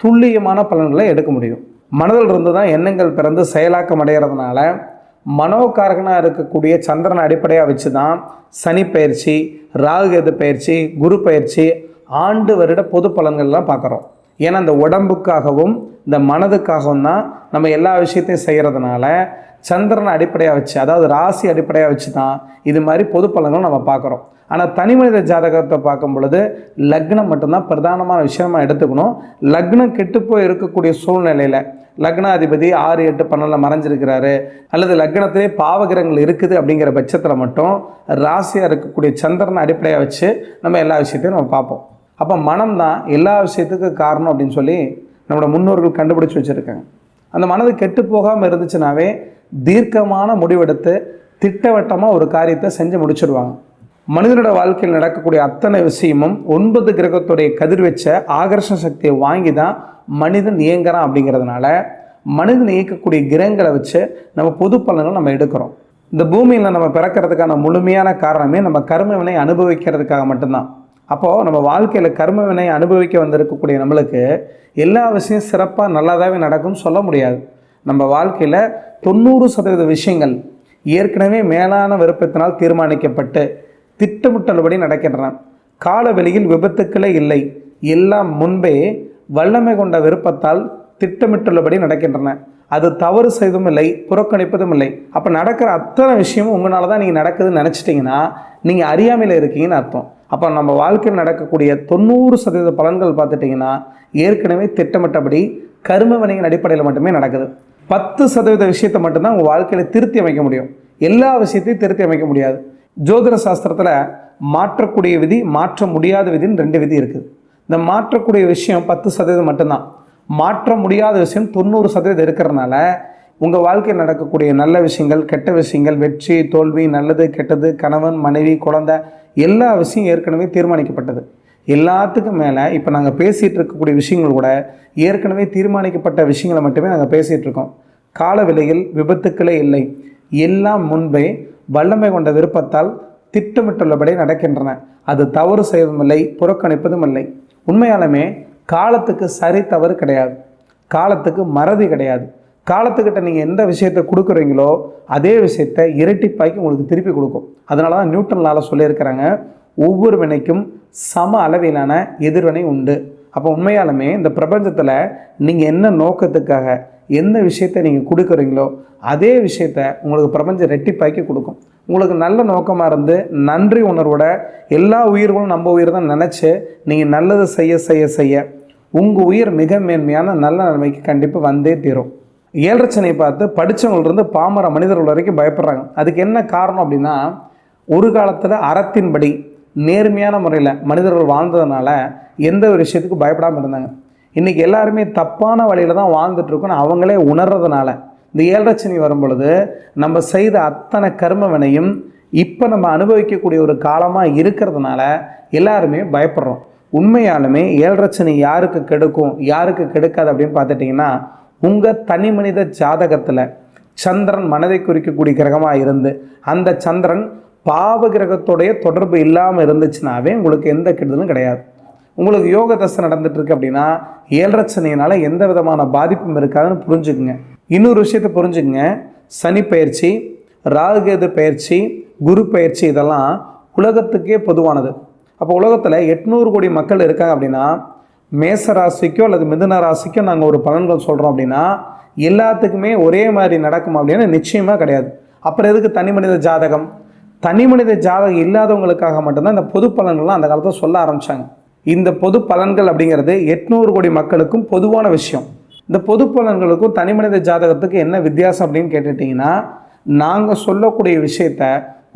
துல்லியமான பலன்களை எடுக்க முடியும். மனதில் இருந்து தான் எண்ணங்கள் பிறந்து செயலாக்கம் அடைகிறதுனால மனோகாரகனாக இருக்கக்கூடிய சந்திரனை அடிப்படையாக வச்சு தான் சனி பயிற்சி ராகுகேது பயிற்சி குரு பயிற்சி ஆண்டு வருட பொது பலன்கள்லாம் பார்க்குறோம். ஏன்னா இந்த உடம்புக்காகவும் இந்த மனதுக்காகவும் தான் நம்ம எல்லா விஷயத்தையும் செய்கிறதுனால சந்திரனை அடிப்படையாக வச்சு அதாவது ராசி அடிப்படையாக வச்சு தான் இது மாதிரி பொது பலன்கள் நம்ம பார்க்குறோம். ஆனால் தனி மனித ஜாதகத்தை பார்க்கும் பொழுது லக்னம் மட்டும்தான் பிரதானமான விஷயமா எடுத்துக்கணும். லக்னம் கெட்டுப்போய் இருக்கக்கூடிய சூழ்நிலையில் லக்னாதிபதி ஆறு எட்டு பன்னெண்டில் மறைஞ்சிருக்கிறாரு. அல்லது லக்னத்திலே பாவகிரகங்கள் இருக்குது அப்படிங்கிற பட்சத்தில் மட்டும் ராசியாக இருக்கக்கூடிய சந்திரனை அடிப்படையாக வச்சு நம்ம எல்லா விஷயத்தையும் நம்ம பார்ப்போம். அப்போ மனம் தான் எல்லா விஷயத்துக்கும் காரணம் அப்படின்னு சொல்லி நம்மளோட முன்னோர்கள் கண்டுபிடிச்சி வச்சுருக்காங்க. அந்த மனது கெட்டு போகாமல் இருந்துச்சுனாவே தீர்க்கமான முடிவெடுத்து திட்டவட்டமாக ஒரு காரியத்தை செஞ்சு முடிச்சிடுவாங்க மனிதனோட வாழ்க்கையில் நடக்கக்கூடிய அத்தனை விஷயமும் ஒன்பது கிரகத்துடைய கதிர்வச்ச ஆகர்ஷண சக்தியை வாங்கி தான் மனிதன் இயங்குறான் அப்படிங்கிறதுனால மனிதன் இயக்கக்கூடிய கிரகங்களை வச்சு நம்ம பொது பலன்கள் நம்ம எடுக்கிறோம். இந்த பூமியில் நம்ம பிறக்கிறதுக்கான முழுமையான காரணமே நம்ம கர்மவினை அனுபவிக்கிறதுக்காக மட்டும்தான். அப்போது நம்ம வாழ்க்கையில் கர்ம வினை அனுபவிக்க வந்திருக்கக்கூடிய நம்மளுக்கு எல்லா விஷயம் சிறப்பாக நல்லதாகவே நடக்கும்னு சொல்ல முடியாது. நம்ம வாழ்க்கையில் தொண்ணூறு சதவீத விஷயங்கள் ஏற்கனவே மேலான விருப்பத்தினால் தீர்மானிக்கப்பட்டு திட்டமிட்டபடி நடக்கின்றன. காலவெளியில் விபத்துக்களே இல்லை. எல்லாம் முன்பே வல்லமை கொண்ட விருப்பத்தால் திட்டமிட்டுள்ளபடி நடக்கின்றன. அது தவறு செய்வதும் இல்லை புறக்கணிப்பதும் இல்லை. அப்போ நடக்கிற அத்தனை விஷயமும் உங்களால் தான் நீங்கள் நடக்குதுன்னு நினச்சிட்டிங்கன்னா நீங்கள் அறியாமையில் இருக்கீங்கன்னு அர்த்தம். அப்போ நம்ம வாழ்க்கையில் நடக்கக்கூடிய தொண்ணூறு சதவீத பலன்கள் பார்த்துட்டிங்கன்னா ஏற்கனவே திட்டமிட்டபடி கரும வினையின் அடிப்படையில் மட்டுமே நடக்குது. பத்து சதவீத விஷயத்தை மட்டும்தான் உங்கள் வாழ்க்கையில் திருத்தி அமைக்க முடியும். எல்லா விஷயத்தையும் திருத்தி அமைக்க முடியாது. ஜோதிட சாஸ்திரத்தில் மாற்றக்கூடிய விதி மாற்ற முடியாத விதின்னு ரெண்டு விதி இருக்குது. இந்த மாற்றக்கூடிய விஷயம் பத்து சதவீதம் மட்டும்தான். மாற்ற முடியாத விஷயம் தொண்ணூறு சதவீதம் இருக்கிறதுனால உங்கள் வாழ்க்கையில் நடக்கக்கூடிய நல்ல விஷயங்கள் கெட்ட விஷயங்கள் வெற்றி தோல்வி நல்லது கெட்டது கணவன் மனைவி குழந்தை எல்லா விஷயம் ஏற்கனவே தீர்மானிக்கப்பட்டது. எல்லாத்துக்கும் மேலே இப்போ நாங்கள் பேசிகிட்டு இருக்கக்கூடிய விஷயங்கள் கூட ஏற்கனவே தீர்மானிக்கப்பட்ட விஷயங்களை மட்டுமே நாங்கள் பேசிகிட்டு இருக்கோம். கால விலையில் விபத்துக்களே இல்லை. எல்லாம் முன்பே வல்லமை கொண்ட விருப்பத்தால் திட்டமிட்டுள்ளபடி நடக்கின்றன. அது தவறு செய்வதும் இல்லை புறக்கணிப்பதும் இல்லை. உண்மையாலுமே காலத்துக்கு சரி தவறு கிடையாது. காலத்துக்கு மறதி கிடையாது. காலத்துக்கிட்ட நீங்கள் எந்த விஷயத்தை கொடுக்குறீங்களோ அதே விஷயத்தை இரட்டிப்பாக்கி உங்களுக்கு திருப்பி கொடுக்கும். அதனால தான் நியூட்டன்லால் சொல்லியிருக்கிறாங்க ஒவ்வொரு வினைக்கும் சம அளவிலான எதிர்வினை உண்டு. அப்போ உண்மையாலுமே இந்த பிரபஞ்சத்தில் நீங்கள் என்ன நோக்கத்துக்காக எந்த விஷயத்தை நீங்கள் கொடுக்குறீங்களோ அதே விஷயத்த உங்களுக்கு பிரபஞ்சம் ரெட்டிப்பாக்கி கொடுக்கும். உங்களுக்கு நல்ல நோக்கமாக இருந்து நன்றி உணர்வோட எல்லா உயிர்களும் நம்ம உயிர் தான் நினச்சி நீங்கள் நல்லது செய்ய செய்ய செய்ய உங்கள் உயிர் மிக மேன்மையான நல்ல நிலைமைக்கு கண்டிப்பாக வந்தே தீரும். ஏழரச்சனையை பார்த்து படித்தவங்கள்ருந்து பாமர மனிதர்கள் வரைக்கும் பயப்படுறாங்க. அதுக்கு என்ன காரணம் அப்படின்னா ஒரு காலத்தில் அறத்தின்படி நேர்மையான முறையில் மனிதர்கள் வாழ்ந்ததுனால எந்த ஒரு விஷயத்துக்கும் பயப்படாமல் இருந்தாங்க. இன்றைக்கி எல்லாருமே தப்பான வழியில் தான் வாழ்ந்துட்டுருக்கோன்னு அவங்களே உணர்றதுனால இந்த ஏழரச்சனி வரும் பொழுது நம்ம செய்த அத்தனை கர்ம வினையும் இப்போ நம்ம அனுபவிக்கக்கூடிய ஒரு காலமாக இருக்கிறதுனால எல்லாருமே பயப்படுறோம். உண்மையாலுமே ஏழரச்சனி யாருக்கு கெடுக்கும் யாருக்கு கெடுக்காது அப்படின்னு பார்த்துட்டிங்கன்னா உங்கள் தனி மனித ஜாதகத்தில் சந்திரன் மனதை குறிக்கக்கூடிய கிரகமாக இருந்து அந்த சந்திரன் பாவ கிரகத்துடைய தொடர்பு இல்லாமல் இருந்துச்சுனாவே உங்களுக்கு எந்த கெடுதலும் கிடையாது. உங்களுக்கு யோக தசை நடந்துட்டுருக்கு அப்படின்னா ஏழரச்சனையினால எந்த விதமான பாதிப்பும் இருக்காதுன்னு புரிஞ்சுக்குங்க. இன்னொரு விஷயத்தை புரிஞ்சுக்குங்க. சனி பயிற்சி ராகுகேது பயிற்சி குரு பயிற்சி இதெல்லாம் உலகத்துக்கே பொதுவானது. அப்போ உலகத்தில் எட்நூறு கோடி மக்கள் இருக்காங்க அப்படின்னா மேச ராசிக்கோ அல்லது மிதுன ராசிக்கோ நாங்கள் ஒரு பலன்கள் சொல்கிறோம் அப்படின்னா எல்லாத்துக்குமே ஒரே மாதிரி நடக்கும் அப்படின்னு நிச்சயமாக கிடையாது. அப்புறம் எதுக்கு தனி மனித ஜாதகம்? தனி மனித ஜாதகம் இல்லாதவங்களுக்காக மட்டும்தான் இந்த பொது பலன்கள்லாம் அந்த காலத்தில் சொல்ல ஆரம்பித்தாங்க இந்த பொது பலன்கள் அப்படிங்கிறது எட்நூறு கோடி மக்களுக்கும் பொதுவான விஷயம். இந்த பொது பலன்களுக்கும் தனி மனித ஜாதகத்துக்கு என்ன வித்தியாசம் அப்படின்னு கேட்டுட்டிங்கன்னா நாங்கள் சொல்லக்கூடிய விஷயத்த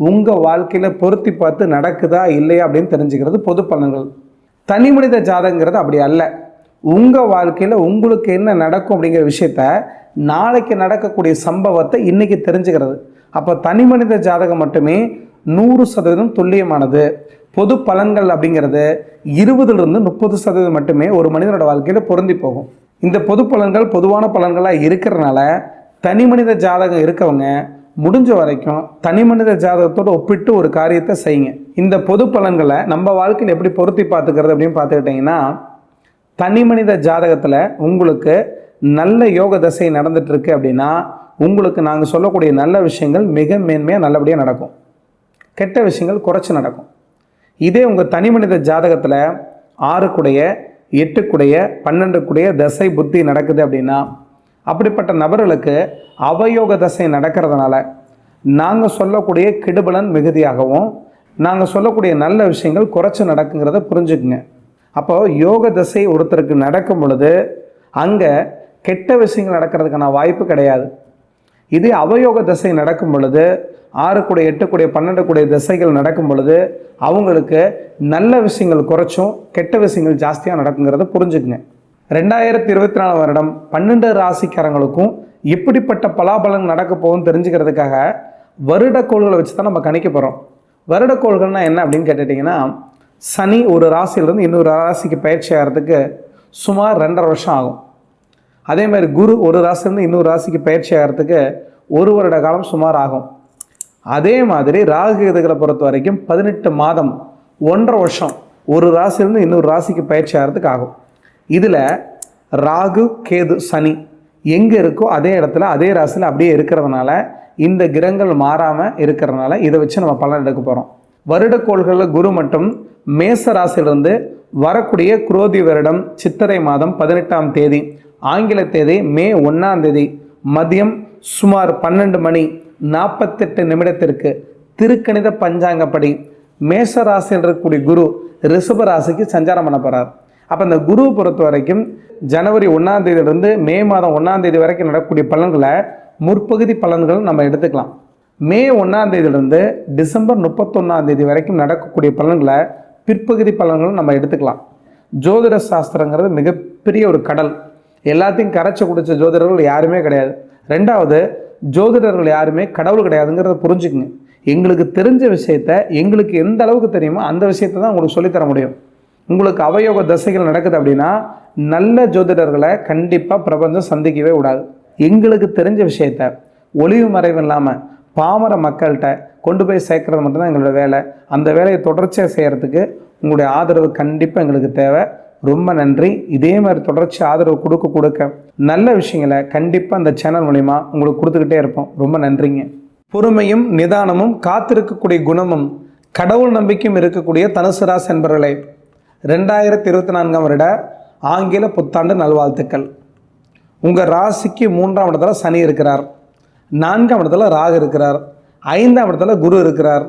உங்கள் வாழ்க்கையில் பொருத்தி பார்த்து நடக்குதா இல்லையா அப்படின்னு தெரிஞ்சுக்கிறது பொது பலன்கள். தனி மனித ஜாதகங்கிறது அப்படி அல்ல. உங்கள் வாழ்க்கையில் உங்களுக்கு என்ன நடக்கும் அப்படிங்கிற விஷயத்த நாளைக்கு நடக்கக்கூடிய சம்பவத்தை இன்றைக்கி தெரிஞ்சுக்கிறது. அப்போ தனி மனித ஜாதகம் மட்டுமே நூறு சதவீதம் துல்லியமானது. பொது பலன்கள் அப்படிங்கிறது இருபதுலேருந்து முப்பது சதவீதம் மட்டுமே ஒரு மனிதனோட வாழ்க்கையில் பொருந்தி போகும். இந்த பொது பலன்கள் பொதுவான பலன்களாக இருக்கிறனால தனி மனித ஜாதகம் இருக்கவங்க முடிஞ்ச வரைக்கும் தனி மனித ஜாதகத்தோடு ஒப்பிட்டு ஒரு காரியத்தை செய்யுங்க. இந்த பொது பலன்களை நம்ம வாழ்க்கையில் எப்படி பொருத்தி பார்த்துக்கிறது அப்படின்னு பார்த்துக்கிட்டிங்கன்னா தனி மனித ஜாதகத்தில் உங்களுக்கு நல்ல யோக தசை நடந்துகிட்ருக்கு அப்படின்னா உங்களுக்கு நாங்கள் சொல்லக்கூடிய நல்ல விஷயங்கள் மிக மேன்மையாக நல்லபடியாக நடக்கும். கெட்ட விஷயங்கள் குறைச்சி நடக்கும். இதே உங்கள் தனி மனித ஜாதகத்தில் ஆறுக்குடைய எட்டுக்குடைய பன்னெண்டுக்குடைய தசை புத்தி நடக்குது அப்படின்னா அப்படிப்பட்ட நபர்களுக்கு அவயோக தசை நடக்கிறதுனால நாங்கள் சொல்லக்கூடிய கெடுபலன் மிகுதியாகவும் நாங்கள் சொல்லக்கூடிய நல்ல விஷயங்கள் குறைச்சி நடக்குங்கிறத புரிஞ்சுக்குங்க. அப்போது யோக தசை ஒருத்தருக்கு நடக்கும் பொழுது அங்கே கெட்ட விஷயங்கள் நடக்கிறதுக்கான வாய்ப்பு கிடையாது. இதே அவயோக தசை நடக்கும் பொழுது ஆறு கூட எட்டு கூட பன்னெண்டு கூட திசைகள் நடக்கும் பொழுது அவங்களுக்கு நல்ல விஷயங்கள் குறைச்சும் கெட்ட விஷயங்கள் ஜாஸ்தியாக நடக்குங்கிறத புரிஞ்சுக்குங்க. ரெண்டாயிரத்தி இருபத்தி நாலு வருடம் பன்னெண்டு ராசிக்காரங்களுக்கும் எப்படிப்பட்ட பலாபலன் நடக்க போகும்னு தெரிஞ்சுக்கிறதுக்காக வருட கோள்களை வச்சு தான் நம்ம கணிக்க போகிறோம் வருடக்கோள்கள்னால் என்ன அப்படின்னு கேட்டுட்டிங்கன்னா சனி ஒரு ராசியிலேருந்து இன்னொரு ராசிக்கு பயிற்சி ஆகிறதுக்கு சுமார் ரெண்டரை வருஷம் ஆகும். அதே மாதிரி குரு ஒரு ராசிலேருந்து இன்னொரு ராசிக்கு பயிற்சி ஆகிறதுக்கு ஒரு வருட காலம் சுமார் ஆகும். அதே மாதிரி ராகு கேதுகளை பொறுத்த வரைக்கும் பதினெட்டு மாதம் ஒன்றரை வருஷம் ஒரு ராசிலேருந்து இன்னொரு ராசிக்கு பயிற்சி ஆகிறதுக்கு ஆகும். இதில் ராகு கேது சனி எங்கே இருக்கோ அதே இடத்துல அதே ராசியில் அப்படியே இருக்கிறதுனால இந்த கிரகங்கள் மாறாமல் இருக்கிறனால இதை வச்சு நம்ம பலன் எடுக்க போகிறோம் வருடக்கோள்களில் குரு மட்டும் மேச ராசியிலிருந்து வரக்கூடிய குரோதி வருடம் சித்திரை மாதம் பதினெட்டாம் தேதி ஆங்கில தேதி மே ஒன்றாம் தேதி மதியம் சுமார் பன்னெண்டு மணி நாற்பத்தெட்டு நிமிடத்திற்கு திருக்கணித பஞ்சாங்கப்படி மேச ராசியில் இருக்கக்கூடிய குரு ரிஷப ராசிக்கு சஞ்சாரம் பண்ண போகிறார் அப்போ இந்த குரு பொறுத்த வரைக்கும் ஜனவரி ஒன்றாம் தேதியிலிருந்து மே மாதம் ஒன்றாம் தேதி வரைக்கும் நடக்கக்கூடிய பலன்களை முற்பகுதி பலன்கள் நம்ம எடுத்துக்கலாம். மே ஒன்றாம் தேதியிலிருந்து டிசம்பர் முப்பத்தொன்னாம் தேதி வரைக்கும் நடக்கக்கூடிய பலன்களை பிற்பகுதி பலன்களும் நம்ம எடுத்துக்கலாம். ஜோதிட சாஸ்திரங்கிறது மிகப்பெரிய ஒரு கடல். எல்லாத்தையும் கரைச்சி குடித்த ஜோதிடர்கள் யாருமே கிடையாது. ரெண்டாவது ஜோதிடர்கள் யாருமே கடவுள் கிடையாதுங்கிறத புரிஞ்சுக்குங்க. எங்களுக்கு தெரிஞ்ச விஷயத்த எங்களுக்கு எந்த அளவுக்கு தெரியுமோ அந்த விஷயத்தை தான் உங்களுக்கு சொல்லித்தர முடியும். உங்களுக்கு அவயோக தசைகள் நடக்குது அப்படின்னா நல்ல ஜோதிடர்களை கண்டிப்பாக பிரபஞ்சம் சந்திக்கவே விடாது எங்களுக்கு தெரிஞ்ச விஷயத்த ஒளிவு மறைவு இல்லாமல் பாமர மக்கள்கிட்ட கொண்டு போய் சேர்க்கறது மட்டும்தான் எங்களோட வேலை. அந்த வேலையை தொடர்ச்சியாக செய்கிறதுக்கு உங்களுடைய ஆதரவு கண்டிப்பாக எங்களுக்கு தேவை. ரொம்ப நன்றி. இதே மாதிரி தொடர்ச்சி ஆதரவு கொடுக்க கொடுக்க நல்ல விஷயங்களை கண்டிப்பாக அந்த சேனல் மூலிமா உங்களுக்கு கொடுத்துக்கிட்டே இருப்போம். ரொம்ப நன்றிங்க. பொறுமையும் நிதானமும் காத்திருக்கக்கூடிய குணமும் கடவுள் நம்பிக்கையும் இருக்கக்கூடிய தனுசு ராசி என்பவர்களே ரெண்டாயிரத்தி இருபத்தி நான்காம் வருட ஆங்கில புத்தாண்டு நல்வாழ்த்துக்கள். உங்கள் ராசிக்கு மூன்றாம் இடத்துல சனி இருக்கிறார். நான்காம் இடத்துல ராகு இருக்கிறார். ஐந்தாம் இடத்துல குரு இருக்கிறார்.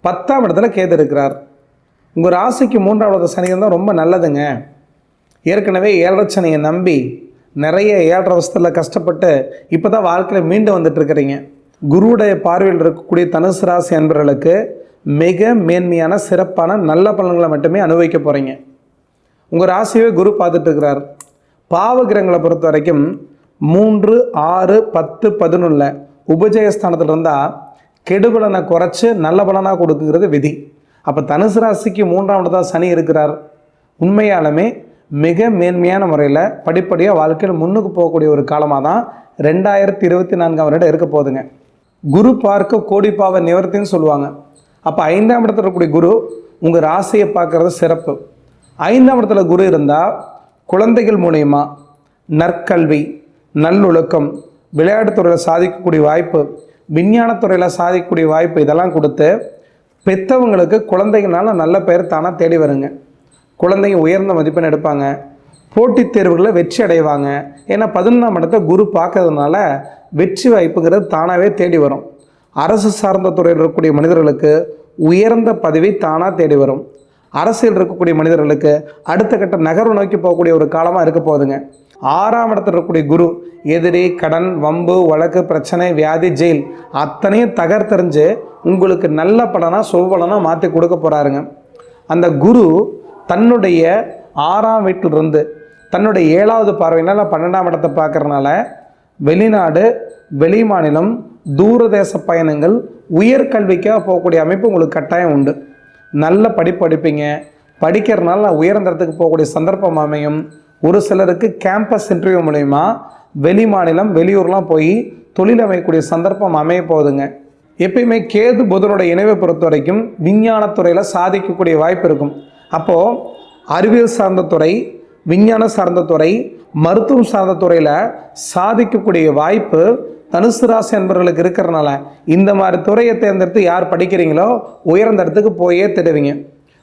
பத்தாம் இடத்துல கேது இருக்கிறார். உங்கள் ராசிக்கு மூன்றாம் இடத்துல சனி இருந்தால் ரொம்ப நல்லதுங்க. ஏற்கனவே ஏழரை சனியை நம்பி நிறைய ஏழரை வருஷத்தில் கஷ்டப்பட்டு இப்போ தான் வாழ்க்கையில் மீண்டு வந்துட்டுருக்கிறீங்க குருவுடைய பார்வையில் இருக்கக்கூடிய தனுசு ராசி அன்பர்களுக்கு மிக மேன்மையான சிறப்பான நல்ல பலன்களை மட்டுமே அனுபவிக்க போகிறீங்க உங்கள் ராசியவே குரு பார்த்துட்டு இருக்கிறார். பாவகிரகங்களை பொறுத்த வரைக்கும் மூன்று ஆறு பத்து பதினொன்றில் உபஜயஸ்தானத்தில் இருந்தால் கெடுபலனை குறைச்சி நல்ல பலனாக கொடுக்குங்கிறது விதி. அப்போ தனுசு ராசிக்கு மூன்றாம் இடத்தான் சனி இருக்கிறார். உண்மையாலுமே மிக மேன்மையான முறையில் படிப்படியாக வாழ்க்கையில் முன்னுக்கு போகக்கூடிய ஒரு காலமாக தான் ரெண்டாயிரத்தி இருபத்தி நான்காம் வருடம் இருக்க போகுதுங்க. குரு பார்க்க கோடி பாவ நிவர்த்தின்னு சொல்லுவாங்க. அப்போ ஐந்தாம் இடத்துல இருக்கக்கூடிய குரு உங்கள் ராசியை பார்க்குறது சிறப்பு. ஐந்தாம் இடத்துல குரு இருந்தால் குழந்தைகள் மூலயமா நற்கல்வி நல்லொழுக்கம் விளையாட்டுத்துறையில் சாதிக்கக்கூடிய வாய்ப்பு விஞ்ஞானத்துறையில் சாதிக்கக்கூடிய வாய்ப்பு இதெல்லாம் கொடுத்து பெற்றவங்களுக்கு குழந்தைகள்னால நல்ல பெயர் தானாக தேடி வருங்க. குழந்தைங்க உயர்ந்த மதிப்பெண் எடுப்பாங்க. போட்டித் தேர்வுகளில் வெற்றி அடைவாங்க. ஏன்னா பதினொன்றாம் இடத்த குரு பார்க்கறதுனால வெற்றி வாய்ப்புங்கிறது தானாகவே தேடி வரும். அரசு சார்ந்த துறையில் இருக்கக்கூடிய மனிதர்களுக்கு உயர்ந்த பதவி தானாக தேடி வரும். அரசியல் இருக்கக்கூடிய மனிதர்களுக்கு அடுத்த கட்ட நகர்வு நோக்கி போகக்கூடிய ஒரு காலமாக இருக்க போகுதுங்க. ஆறாம் இடத்துல இருக்கக்கூடிய குரு எதிரி கடன் வம்பு வழக்கு பிரச்சனை வியாதி ஜெயில் அத்தனையும் தகர்த்தெறிஞ்சு உங்களுக்கு நல்ல பலனாக சுபபலனாக மாற்றி கொடுக்க போகிறாருங்க அந்த குரு தன்னுடைய ஆறாம் வீட்டிலிருந்து தன்னுடைய ஏழாவது பார்வையினால் பன்னெண்டாம் இடத்தை பார்க்குறனால வெளிநாடு வெளி மாநிலம் தூரதேச பயணங்கள் உயர்கல்விக்காக போகக்கூடிய அமைப்பு உங்களுக்கு கட்டாயம் உண்டு. நல்ல படிப்பு படிப்பீங்க. படிக்கிறதுனால உயர்ந்த இடத்துக்கு போகக்கூடிய சந்தர்ப்பம் அமையும். ஒரு சிலருக்கு கேம்பஸ் இன்டர்வியூ மூலிமா வெளி மாநிலம் வெளியூர்லாம் போய் தொழில் அமையக்கூடிய சந்தர்ப்பம் அமைய போகுதுங்க. எப்பயுமே கேது புதனோட இணைவை பொறுத்த வரைக்கும் விஞ்ஞானத்துறையில் சாதிக்கக்கூடிய வாய்ப்பு இருக்கும். அப்போது அறிவியல் சார்ந்த துறை விஞ்ஞானம் சார்ந்த துறை மருத்துவம் சார்ந்த துறையில் சாதிக்கக்கூடிய வாய்ப்பு தனுசு ராசி என்பவர்களுக்கு இருக்கிறனால இந்த மாதிரி துறையை தேர்ந்தெடுத்து யார் படிக்கிறீங்களோ உயர்ந்த இடத்துக்கு போயே தருவீங்க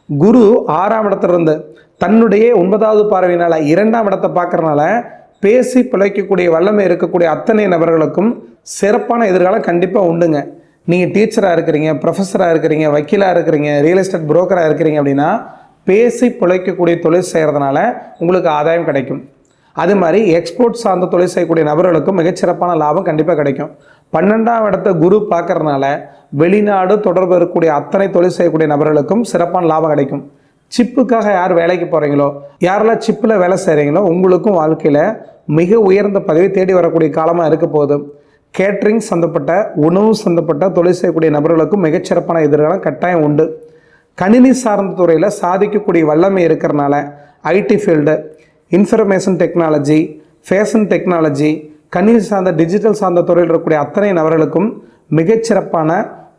குரு ஆறாம் இடத்துலருந்து தன்னுடைய ஒன்பதாவது பார்வையினால் இரண்டாம் இடத்தை பார்க்குறனால பேசி பிழைக்கக்கூடிய வல்லமை இருக்கக்கூடிய அத்தனை நபர்களுக்கும் சிறப்பான எதிர்காலம் கண்டிப்பாக உண்டுங்க. நீங்கள் டீச்சராக இருக்கிறீங்க ப்ரொஃபஸராக இருக்கிறீங்க வக்கீலாக இருக்கிறீங்க ரியல் எஸ்டேட் புரோக்கராக இருக்கிறீங்க அப்படின்னா பேசி பிழைக்கக்கூடிய தொழில் செய்கிறதுனால உங்களுக்கு ஆதாயம் கிடைக்கும். அது மாதிரி எக்ஸ்போர்ட் சார்ந்த தொழில் செய்யக்கூடிய நபர்களுக்கும் மிகச்சிறப்பான லாபம் கண்டிப்பாக கிடைக்கும். பன்னெண்டாம் இடத்த குரு பார்க்கறதுனால வெளிநாடு தொடர்பு இருக்கக்கூடிய அத்தனை தொழில் செய்யக்கூடிய நபர்களுக்கும் சிறப்பான லாபம் கிடைக்கும். சிப்புக்காக யார் வேலைக்கு போகிறீங்களோ யாரெல்லாம் சிப்பில் வேலை செய்கிறீங்களோ உங்களுக்கும் வாழ்க்கையில் மிக உயர்ந்த பதவி தேடி வரக்கூடிய காலமாக இருக்க போகுது. கேட்ரிங் சந்தப்பட்ட உணவு சந்தப்பட்ட தொழில் செய்யக்கூடிய நபர்களுக்கும் மிகச்சிறப்பான எதிர்காலம் கட்டாயம் உண்டு. கணினி சார்ந்த துறையில் சாதிக்கக்கூடிய வல்லமை இருக்கிறனால IT field information technology fashion technology கணினி சார்ந்த டிஜிட்டல் சார்ந்த துறையில் இருக்கக்கூடிய அத்தனை நபர்களுக்கும் மிகச்சிறப்பான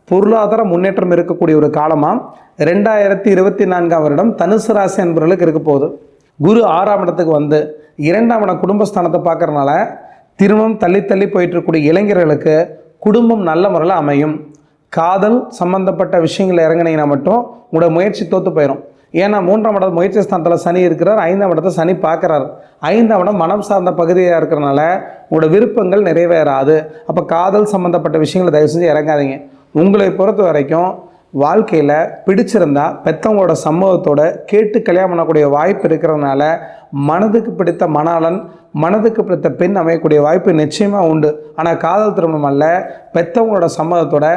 பொருளாதார முன்னேற்றம் இருக்கக்கூடிய ஒரு காலமாக ரெண்டாயிரத்தி இருபத்தி நான்காம் வருடம் தனுசு ராசி என்பவர்களுக்கு இருக்க போகுது. குரு ஆறாம் இடத்துக்கு வந்து இரண்டாம் இடம் குடும்பஸ்தானத்தை பார்க்குறதுனால திரும்பவும் தள்ளி தள்ளி போயிட்டு இருக்கக்கூடிய இளைஞர்களுக்கு குடும்பம் நல்ல முறையில் அமையும். காதல் சம்பந்தப்பட்ட விஷயங்கள் இறங்குனீங்கன்னா மட்டும் உங்களோட முயற்சி தோற்று போயிடும் ஏன்னா மூன்றாம் இடம் முயற்சி ஸ்தானத்தில் சனி இருக்கிறார் ஐந்தாம் இடத்தை சனி பார்க்குறாரு. ஐந்தாம் இடம் மனம் சார்ந்த பகுதியாக இருக்கிறனால உங்களோட விருப்பங்கள் நிறைவேறாது. அப்போ காதல் சம்மந்தப்பட்ட விஷயங்களை தயவு செஞ்சு இறங்காதீங்க. உங்களை பொறுத்த வரைக்கும் வாழ்க்கையில் பிடிச்சிருந்தா பெத்தவங்களோட சம்மதத்தோட கேட்டு கல்யாணம் பண்ணக்கூடிய வாய்ப்பு இருக்கிறதுனால மனதுக்கு பிடித்த மணாளன் மனதுக்கு பிடித்த பெண் அமையக்கூடிய வாய்ப்பு நிச்சயமாக உண்டு. ஆனால் காதல் திருமணம் அல்ல பெத்தவங்களோட சம்மதத்தோட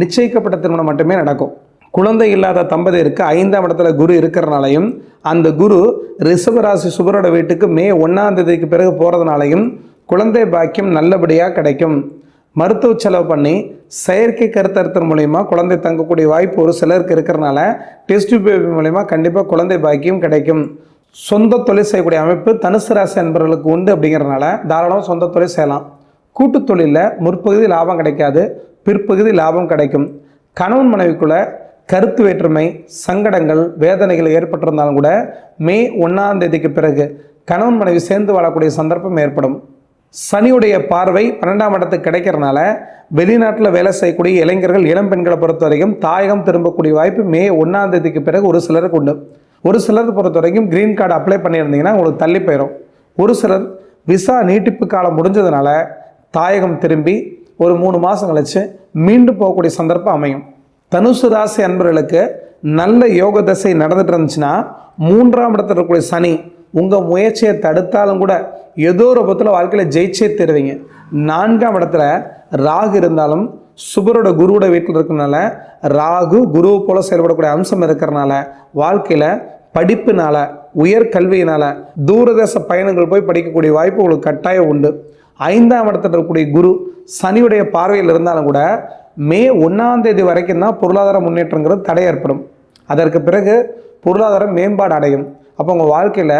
நிச்சயிக்கப்பட்ட திருமணம் மட்டுமே நடக்கும். குழந்தை இல்லாத தம்பதியருக்கு ஐந்தாம் இடத்துல குரு இருக்கிறனாலையும் அந்த குரு ரிஷபராசி சுபரோட வீட்டுக்கு மே ஒன்றாம் தேதிக்கு பிறகு போகிறதுனாலையும் குழந்தை பாக்கியம் நல்லபடியாக கிடைக்கும். மருத்துவ செலவு பண்ணி செயற்கை கருத்தறுத்தல் மூலயமா குழந்தை தங்கக்கூடிய வாய்ப்பு ஒரு சிலருக்கு இருக்கிறனால டெஸ்ட் பேபி மூலயமா கண்டிப்பாக குழந்தை பாக்கியம் கிடைக்கும். சொந்த தொழில் செய்யக்கூடிய அமைப்பு தனுசு ராசி என்பவர்களுக்கு உண்டு அப்படிங்கிறனால தாராளமாக சொந்த தொழில் செய்யலாம். கூட்டுத் தொழிலில் முற்பகுதி லாபம் கிடைக்காது பிற்பகுதி லாபம் கிடைக்கும். கணவன் மனைவிக்குள்ள கருத்து வேற்றுமை சங்கடங்கள் வேதனைகள் ஏற்பட்டிருந்தாலும் கூட மே ஒன்றாம் தேதிக்கு பிறகு கணவன் மனைவி சேர்ந்து வாழக்கூடிய சந்தர்ப்பம் ஏற்படும். சனியுடைய பார்வை பன்னெண்டாம் இடத்துக்கு கிடைக்கிறனால வெளிநாட்டில் வேலை செய்யக்கூடிய இளைஞர்கள் இளம் பெண்களை பொறுத்த வரைக்கும் தாயகம் திரும்பக்கூடிய வாய்ப்பு மே ஒன்றாம் தேதிக்கு பிறகு ஒரு சிலருக்கு உண்டு. ஒரு சிலர் பொறுத்த வரைக்கும் க்ரீன் கார்டு அப்ளை பண்ணியிருந்தீங்கன்னா உங்களுக்கு தள்ளி போயிடும் ஒரு சிலர் விசா நீட்டிப்பு காலம் முடிஞ்சதுனால தாயகம் திரும்பி ஒரு மூணு மாதம் கழிச்சு மீண்டும் போகக்கூடிய சந்தர்ப்பம் அமையும். தனுசு ராசி அன்பர்களுக்கு நல்ல யோக தசை நடந்துட்டு இருந்துச்சுன்னா மூன்றாம் இடத்துல இருக்கக்கூடிய சனி உங்கள் முயற்சியை தடுத்தாலும் கூட ஏதோ ஒரு பத்தில் வாழ்க்கையில் ஜெயிச்சே தருவீங்க. நான்காம் இடத்துல ராகு இருந்தாலும் சுபரோட குருவோட வீட்டில் இருக்கிறனால ராகு குரு போல செயல்படக்கூடிய அம்சம் இருக்கிறனால வாழ்க்கையில் படிப்புனால உயர்கல்வியினால் தூரதேச பயணங்கள் போய் படிக்கக்கூடிய வாய்ப்பு உங்களுக்கு கட்டாயம் உண்டு. ஐந்தாம் இடத்துல இருக்கக்கூடிய குரு சனியுடைய பார்வையில் இருந்தாலும் கூட மே ஒன்றாம் தேதி வரைக்கும் தான் பொருளாதார முன்னேற்றங்கிறது தடை ஏற்படும் அதற்கு பிறகு பொருளாதாரம் மேம்பாடு அடையும். அப்போ உங்கள் வாழ்க்கையில்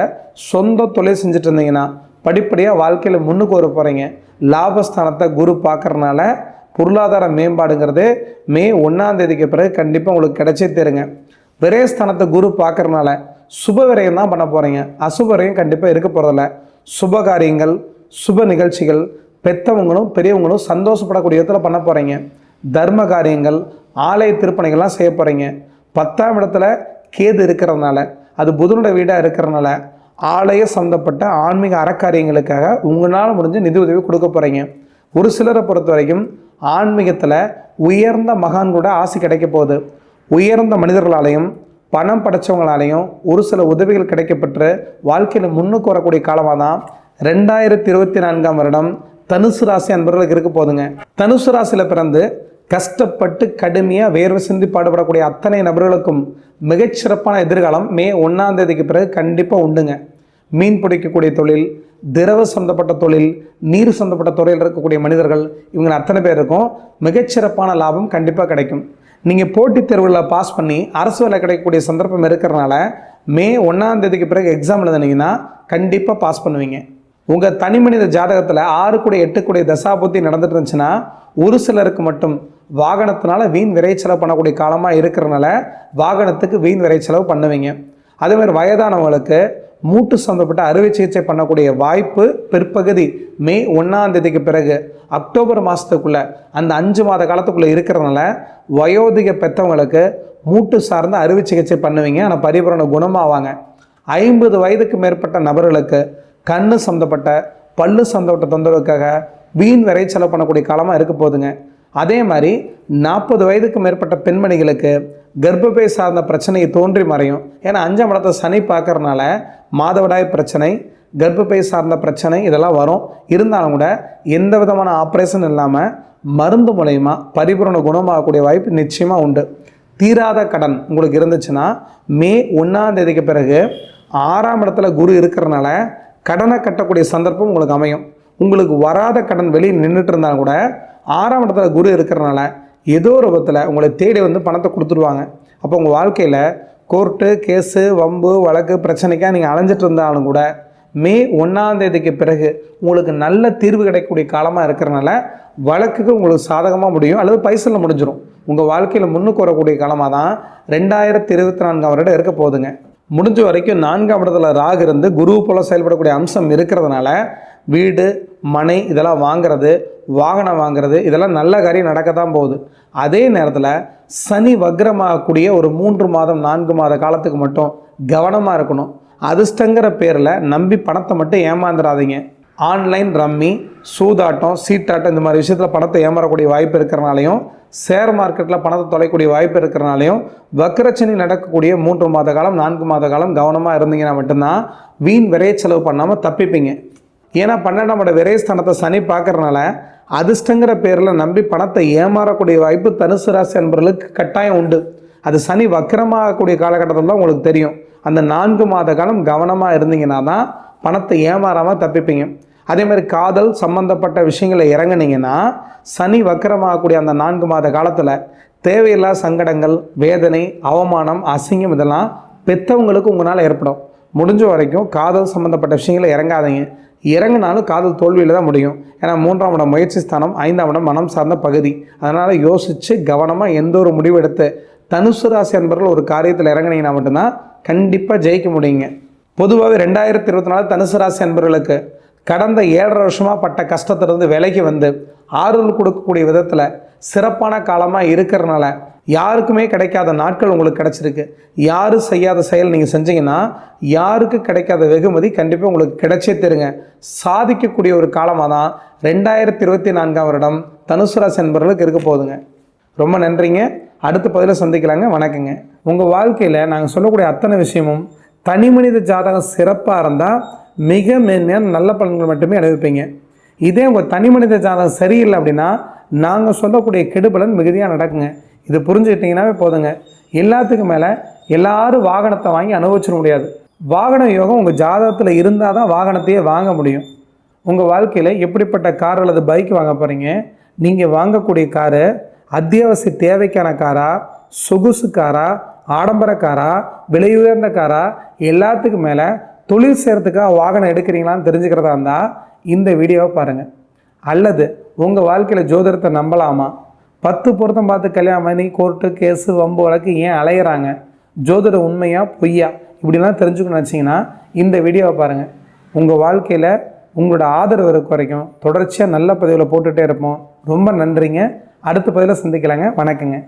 சொந்த தொழில் செஞ்சுட்டு இருந்தீங்கன்னா படிப்படியாக வாழ்க்கையில் முன்னுக்கு வர போகிறீங்க லாபஸ்தானத்தை குரு பார்க்குறனால பொருளாதார மேம்பாடுங்கிறது மே ஒன்றாம் தேதிக்கு பிறகு கண்டிப்பாக உங்களுக்கு கிடைச்சே தருங்க. விரயஸ்தானத்தை குரு பார்க்குறனால சுப விரயம் தான் பண்ண போகிறீங்க அசுப விரயம் கண்டிப்பாக இருக்க போகிறதில்ல சுப காரியங்கள் சுப நிகழ்ச்சிகள் பெற்றவங்களும் பெரியவங்களும் சந்தோஷப்படக்கூடிய இடத்துல பண்ண போகிறீங்க தர்ம காரியங்கள் ஆலய திருப்பணிகள்லாம் செய்ய போகிறீங்க பத்தாம் இடத்துல கேது இருக்கிறதுனால அது புதனோட வீடாக இருக்கிறதுனால ஆலய சம்மந்தப்பட்ட ஆன்மீக அறக்காரியங்களுக்காக உங்களால் முடிஞ்ச நிதி உதவி கொடுக்க போகிறீங்க ஒரு சிலரை பொறுத்த வரைக்கும் ஆன்மீகத்தில் உயர்ந்த மகான் கூட ஆசை கிடைக்க போகுது. உயர்ந்த மனிதர்களாலையும் பணம் படைச்சவங்களாலையும் ஒரு சில உதவிகள் கிடைக்கப்பெற்று வாழ்க்கையில் முன்னுக்கு வரக்கூடிய காலமாக தான் ரெண்டாயிரத்தி இருபத்தி நான்காம் வருடம் தனுசு ராசி அன்பர்களுக்கு இருக்க போதுங்க தனுசு ராசியில் பிறந்து கஷ்டப்பட்டு கடுமையாக வேர்வை சிந்தி பாடுபடக்கூடிய அத்தனை நபர்களுக்கும் மிகச்சிறப்பான எதிர்காலம் மே ஒன்றாம் தேதிக்கு பிறகு கண்டிப்பாக உண்டுங்க. மீன் பிடிக்கக்கூடிய தொழில் திரவ சொந்தப்பட்ட தொழில் நீர் சொந்தப்பட்ட துறையில் இருக்கக்கூடிய மனிதர்கள் இவங்க அத்தனை பேருக்கும் மிகச்சிறப்பான லாபம் கண்டிப்பாக கிடைக்கும். நீங்கள் போட்டித் தேர்வுகளில் பாஸ் பண்ணி அரசு வேலை கிடைக்கக்கூடிய சந்தர்ப்பம் இருக்கிறனால மே ஒன்றாம் தேதிக்கு பிறகு எக்ஸாம் எழுதுனீங்கன்னா கண்டிப்பாக பாஸ் பண்ணுவீங்க. உங்கள் தனி மனித ஜாதகத்தில் ஆறு கூட எட்டு கூட தசாபுத்தி நடந்துட்டு இருந்துச்சுன்னா ஒரு சிலருக்கு மட்டும் வாகனத்தினால வீண் விரைச்செலவு பண்ணக்கூடிய காலமாக இருக்கிறனால வாகனத்துக்கு வீண் விரைச்செலவு பண்ணுவீங்க. அதேமாதிரி வயதானவங்களுக்கு மூட்டு சம்பந்தப்பட்ட அறுவை சிகிச்சை பண்ணக்கூடிய வாய்ப்பு பிற்பகுதி மே ஒன்றாம் தேதிக்கு பிறகு அக்டோபர் மாதத்துக்குள்ளே அந்த அஞ்சு மாத காலத்துக்குள்ளே இருக்கிறதுனால வயோதிக பெற்றவங்களுக்கு மூட்டு சார்ந்த அறுவை சிகிச்சை பண்ணுவீங்க. ஆனால் பரிபூரண குணமாவாங்க. ஐம்பது வயதுக்கு மேற்பட்ட நபர்களுக்கு கண் சம்மந்தப்பட்ட பல்லு சம்மந்தப்பட்ட தொந்தரவுக்காக வீண் விரை செலவு பண்ணக்கூடிய காலமாக இருக்க போகுதுங்க. அதே மாதிரி நாற்பது வயதுக்கு மேற்பட்ட பெண்மணிகளுக்கு கர்ப்பப்பை சார்ந்த பிரச்சனையை தோன்றி மறையும். ஏன்னா அஞ்சாம் இடத்தை சனி பார்க்கறனால மாதவிடாய் பிரச்சனை கர்ப்பப்பை சார்ந்த பிரச்சனை இதெல்லாம் வரும். இருந்தாலும் கூட எந்த விதமான ஆப்ரேஷன் இல்லாமல் மருந்து மூலயமா பரிபூரண குணமாகக்கூடிய வாய்ப்பு நிச்சயமாக உண்டு. தீராத கடன் உங்களுக்கு இருந்துச்சுன்னா மே ஒன்றாம் தேதிக்கு பிறகு ஆறாம் இடத்துல குரு இருக்கிறனால கடனை கட்டக்கூடிய சந்தர்ப்பம் உங்களுக்கு அமையும். உங்களுக்கு வராத கடன் வெளியே நின்றுட்டு இருந்தாலும் கூட ஆறாம் இடத்துல குரு இருக்கிறனால ஏதோ ஒரு விதத்தில் உங்களை தேடி வந்து பணத்தை கொடுத்துருவாங்க. அப்போ உங்கள் வாழ்க்கையில் கோர்ட்டு கேஸு வம்பு வழக்கு பிரச்சனைக்காக நீங்கள் அலைஞ்சிட்டு இருந்தாலும் கூட மே ஒன்றாம் தேதிக்கு பிறகு உங்களுக்கு நல்ல தீர்வு கிடைக்கக்கூடிய காலமாக இருக்கிறனால வழக்குக்கு உங்களுக்கு சாதகமாக முடியும் அல்லது பைசலில் முடிஞ்சிடும் உங்கள் வாழ்க்கையில் முன்னுக்கு வரக்கூடிய காலமாக தான் ரெண்டாயிரத்தி இருபத்தி நான்காம் வருடம் இருக்க போகுதுங்க. முடிஞ்ச வரைக்கும் நான்காம் இடத்துல ராகு இருந்து குரு போல செயல்படக்கூடிய அம்சம் இருக்கிறதுனால வீடு மனை இதெல்லாம் வாங்குறது வாகனம் வாங்குறது இதெல்லாம் நல்ல காரியம் நடக்க தான் போகுது. அதே நேரத்தில் சனி வக்ரமாகக்கூடிய ஒரு மூன்று மாதம் நான்கு மாத காலத்துக்கு மட்டும் கவனமாக இருக்கணும். அதிர்ஷ்டங்கிற பேரில் நம்பி பணத்தை மட்டும் ஏமாந்துடாதீங்க ஆன்லைன் ரம்மி சூதாட்டம் சீட்டாட்டம் இந்த மாதிரி விஷயத்தில் பணத்தை ஏமாறக்கூடிய வாய்ப்பு இருக்கிறனாலையும் ஷேர் மார்க்கெட்டில் பணத்தை தொலைக்கூடிய வாய்ப்பு இருக்கிறனாலையும் வக்கரச்சனி நடக்கக்கூடிய மூன்று மாத காலம் நான்கு மாத காலம் கவனமாக இருந்தீங்கன்னா மட்டும்தான் வீண் விரைய செலவு பண்ணாமல் தப்பிப்பீங்க. ஏன்னா பன்னெண்டாம் விரைஸ்தானத்தை சனி பார்க்கறனால அதிர்ஷ்டங்கிற பேரில் நம்பி பணத்தை ஏமாறக்கூடிய வாய்ப்பு தனுசு ராசி என்பவர்களுக்கு கட்டாயம் உண்டு. அது சனி வக்கரமாகக்கூடிய காலகட்டத்தில் தான் உங்களுக்கு தெரியும். அந்த நான்கு மாத காலம் கவனமாக இருந்தீங்கன்னா தான் பணத்தை ஏமாறாமல் தப்பிப்பீங்க. அதே மாதிரி காதல் சம்பந்தப்பட்ட விஷயங்களை இறங்குனீங்கன்னா சனி வக்கரமாகக்கூடிய அந்த நான்கு மாத காலத்தில் தேவையில்லா சங்கடங்கள் வேதனை அவமானம் அசிங்கம் இதெல்லாம் பெற்றவங்களுக்கு உங்களால் ஏற்படும். முடிஞ்ச வரைக்கும் காதல் சம்மந்தப்பட்ட விஷயங்களை இறங்காதீங்க. இறங்கினாலும் காதல் தோல்வியில் தான் முடியும். ஏன்னா மூன்றாம் இடம் முயற்சி ஸ்தானம் ஐந்தாம் இடம் மனம் சார்ந்த பகுதி. அதனால் யோசித்து கவனமாக எந்த ஒரு முடிவு எடுத்து தனுசு ராசி அன்பர்கள் ஒரு காரியத்தில் இறங்குனீங்கன்னா மட்டும்தான் கண்டிப்பாக ஜெயிக்க முடியுங்க. பொதுவாகவே ரெண்டாயிரத்தி இருபத்தி நாலு தனுசு ராசி அன்பர்களுக்கு கடந்த ஏழரை வருஷமாக பட்ட கஷ்டத்திலிருந்து விலைக்கு வந்து ஆறுதல் கொடுக்கக்கூடிய விதத்தில் சிறப்பான காலமாக இருக்கிறனால யாருக்குமே கிடைக்காத நாட்கள் உங்களுக்கு கிடைச்சிருக்கு. யாரும் செய்யாத செயல் நீங்கள் செஞ்சீங்கன்னா யாருக்கு கிடைக்காத வெகுமதி கண்டிப்பாக உங்களுக்கு கிடைச்சே தருங்க. சாதிக்கக்கூடிய ஒரு காலமாக தான் ரெண்டாயிரத்தி இருபத்தி நான்காம் வருடம் தனுசு ராசி என்பவர்களுக்கு இருக்க போகுதுங்க. ரொம்ப நன்றிங்க. அடுத்த பதிலில் சந்திக்கலாங்க. வணக்கங்க. உங்கள் வாழ்க்கையில் நாங்கள் சொல்லக்கூடிய அத்தனை விஷயமும் தனி மனித ஜாதகம் சிறப்பாக இருந்தால் மிக மென்மையான நல்ல பலன்கள் மட்டுமே அனுபவிப்பீங்க. இதே உங்கள் தனி மனித ஜாதகம் சரியில்லை அப்படின்னா நாங்கள் சொல்லக்கூடிய கெடுபலன் மிகுதியாக நடக்குங்க. இது புரிஞ்சுக்கிட்டிங்கன்னாவே போதுங்க. எல்லாத்துக்கும் மேலே எல்லாரும் வாகனத்தை வாங்கி அனுபவிச்சிட முடியாது. வாகன யோகம் உங்கள் ஜாதகத்தில் இருந்தால் தான் வாகனத்தையே வாங்க முடியும். உங்கள் வாழ்க்கையில் எப்படிப்பட்ட கார் அல்லது பைக் வாங்க போகிறீங்க நீங்கள் வாங்கக்கூடிய காரு அத்தியாவசிய தேவைக்கான காரா? சொகுசு காரா? ஆடம்பர காரா விலை உயர்ந்த காரா எல்லாத்துக்கும் மேலே தொழில் செய்கிறதுக்காக வாகனம் எடுக்கிறீங்களான்னு தெரிஞ்சுக்கிறதா இருந்தால் இந்த வீடியோவை பாருங்கள் அல்லது உங்கள் வாழ்க்கையில் ஜோதிடத்தை நம்பலாமா? பத்து பொருத்தம் பார்த்து கல்யாணம் பண்ணி கோர்ட்டு கேஸு வம்பு வழக்கு ஏன் அலையிறாங்க? ஜோதிட உண்மையா பொய்யா? இப்படிலாம் தெரிஞ்சுக்கணும்னு வச்சிங்கன்னா இந்த வீடியோவை பாருங்கள் உங்கள் வாழ்க்கையில் உங்களோட ஆதரவு இருக்க வரைக்கும் தொடர்ச்சியாக நல்ல பதிவில் போட்டுகிட்டே இருப்போம். ரொம்ப நன்றிங்க. அடுத்த பதிவில் சந்திக்கலாங்க. வணக்கங்க.